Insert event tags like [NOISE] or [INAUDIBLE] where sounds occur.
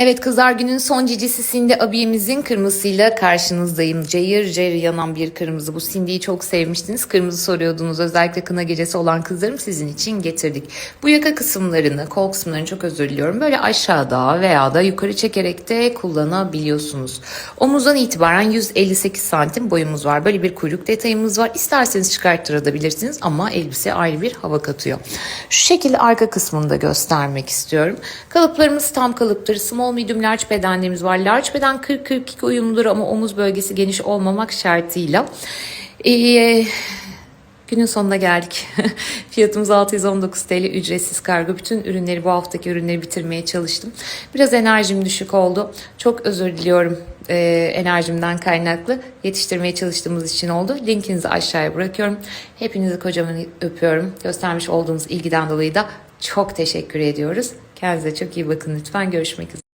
Evet kızlar günün son cicisi Cindy abimizin kırmızısıyla karşınızdayım. Cayır cayır yanan bir kırmızı. Bu Cindy'yi çok sevmiştiniz. Kırmızı soruyordunuz. Özellikle kına gecesi olan kızlarım sizin için getirdik. Bu yaka kısımlarını, kol kısımlarını çok özür diliyorum. Böyle aşağıda veya da yukarı çekerek de kullanabiliyorsunuz. Omuzdan itibaren 158 santim boyumuz var. Böyle bir kuyruk detayımız var. İsterseniz çıkarttırabilirsiniz ama elbise ayrı bir hava katıyor. Şu şekilde arka kısmını da göstermek istiyorum. Kalıplarımız tam kalıptır. Small medium large bedenlerimiz var. Large beden 40-42 uyumludur ama omuz bölgesi geniş olmamak şartıyla. Ee, Günün sonuna geldik. [LAUGHS] Fiyatımız 619 TL ücretsiz kargo. Bütün ürünleri bu haftaki ürünleri bitirmeye çalıştım. Biraz enerjim düşük oldu. Çok özür diliyorum e, enerjimden kaynaklı. Yetiştirmeye çalıştığımız için oldu. Linkinizi aşağıya bırakıyorum. Hepinizi kocaman öpüyorum. Göstermiş olduğunuz ilgiden dolayı da çok teşekkür ediyoruz. Kendinize çok iyi bakın lütfen. Görüşmek üzere.